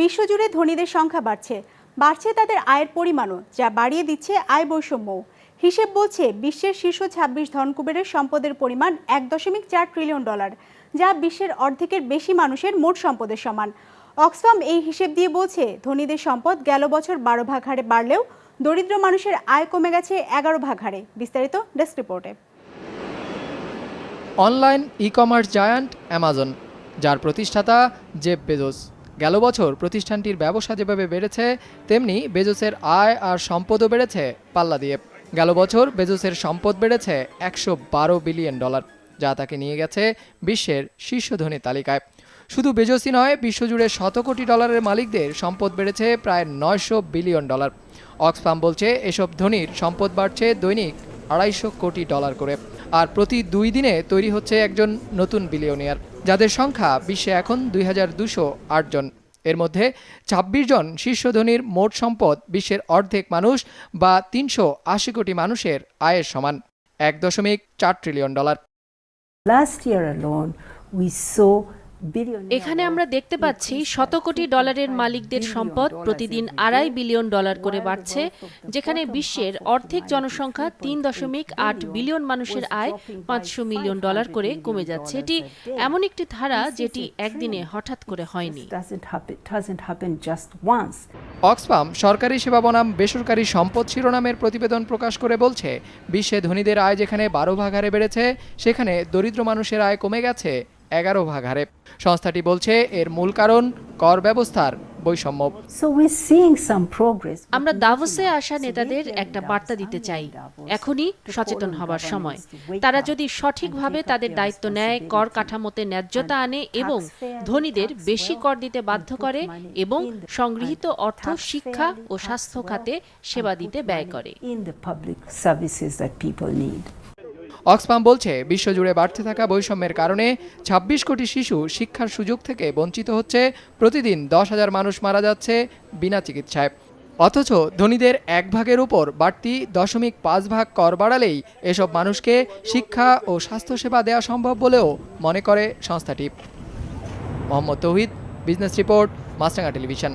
বিশ্বজুড়ে ধনীদের সংখ্যা বাড়ছে। বাড়ছে তাদের আয়ের পরিমাণও, যা বাড়িয়ে দিচ্ছে আয় বৈষম্য হিসেব বলছে বিশ্বের শীর্ষ ছাব্বিশ ধনকুবেরের সম্পদের পরিমাণ এক দশমিক চার ট্রিলিয়ন ডলার, যা বিশ্বের অর্ধেকের বেশি মানুষের মোট সম্পদের সমান। অক্সফাম এই হিসেব দিয়ে বলছে, ধনীদের সম্পদ গেল বছর বারো ভাগ হারে বাড়লেও দরিদ্র মানুষের আয় কমে গেছে এগারো ভাগ হারে। বিস্তারিত ডেস্ক রিপোর্টে। Online e commerce giant Amazon, যার প্রতিষ্ঠাতা জেব বেজোস। গেল বছর প্রতিষ্ঠানটির ব্যবসা যেভাবে বেড়েছে, তেমনি বেজোসের আয় আর সম্পদও বেড়েছে পাল্লা দিয়ে। গেল বছর বেজোসের সম্পদ বেড়েছে একশো বারো বিলিয়ন ডলার, যা তাকে নিয়ে গেছে বিশ্বের শীর্ষ ধনী তালিকায়। শুধু বেজোসই নয়, বিশ্বজুড়ে শত কোটি ডলারের মালিকদের সম্পদ বেড়েছে প্রায় নয়শো বিলিয়ন ডলার। অক্সফাম বলছে, এসব ধনীর সম্পদ বাড়ছে দৈনিক আড়াইশো কোটি ডলার করে। আর প্রতি দুই দিনে তৈরি হচ্ছে একজন নতুন বিলিয়নিয়ার, যাদের সংখ্যা বিশ্বে এখন দুই হাজার দুশো জন এর মধ্যে ২৬ জন শীর্ষ ধনীর মোট সম্পদ বিশ্বের অর্ধেক মানুষ বা তিনশো আশি কোটি মানুষের আয়ের সমান, এক দশমিক চার trillion dollar last year loan উই billion. এখানে আমরা দেখতে পাচ্ছি শত কোটি ডলারের মালিকদের সম্পদ প্রতিদিন আড়াই বিলিয়ন ডলার করে বাড়ছে যেখানে বিশ্বের অর্ধেক জনসংখ্যা তিন দশমিক আট বিলিয়ন মানুষের আয় পাঁচশো মিলিয়ন ডলার করে কমে যাচ্ছে। এটি এমন একটি ধারা যেটি একদিনে হঠাৎ করে হয়নি. অক্সফাম সরকারি সেবা বনাম বেসরকারি সম্পদ শিরোনামের প্রতিবেদন প্রকাশ করে বলছে বিশ্বে ধনীদের আয় যেখানে বারো ভাগ হারে বেড়েছে সেখানে দরিদ্র মানুষের আয় কমে গেছে। এগারো ভাগ হারে। সংস্থাটি বলছে এর মূল কারণ কর ব্যবস্থার আমরা দাভোসে আসা নেতাদের একটা বার্তা দিতে চাই। এখনই সচেতন হবার সময়। তারা যদি সঠিকভাবে তাদের দায়িত্ব নেয় কর কাঠামোতে ন্যায্যতা আনে এবং ধনীদের বেশি কর দিতে বাধ্য করে এবং সংগৃহীত অর্থ শিক্ষা ও স্বাস্থ্য খাতে সেবা দিতে ব্যয় করে। অক্সফাম বলছে, বিশ্বজুড়ে বাড়তে থাকা বৈষম্যের কারণে ২৬ কোটি শিশু শিক্ষার সুযোগ থেকে বঞ্চিত হচ্ছে। প্রতিদিন দশ হাজার মানুষ মারা যাচ্ছে বিনা চিকিৎসায়। অথচ ধনীদের এক ভাগের উপর বাড়তি দশমিক পাঁচ ভাগ কর বাড়ালেই এসব মানুষকে শিক্ষা ও স্বাস্থ্যসেবা দেওয়া সম্ভব বলেও মনে করে সংস্থাটি। Mohammad Touhid, business report Maasranga television.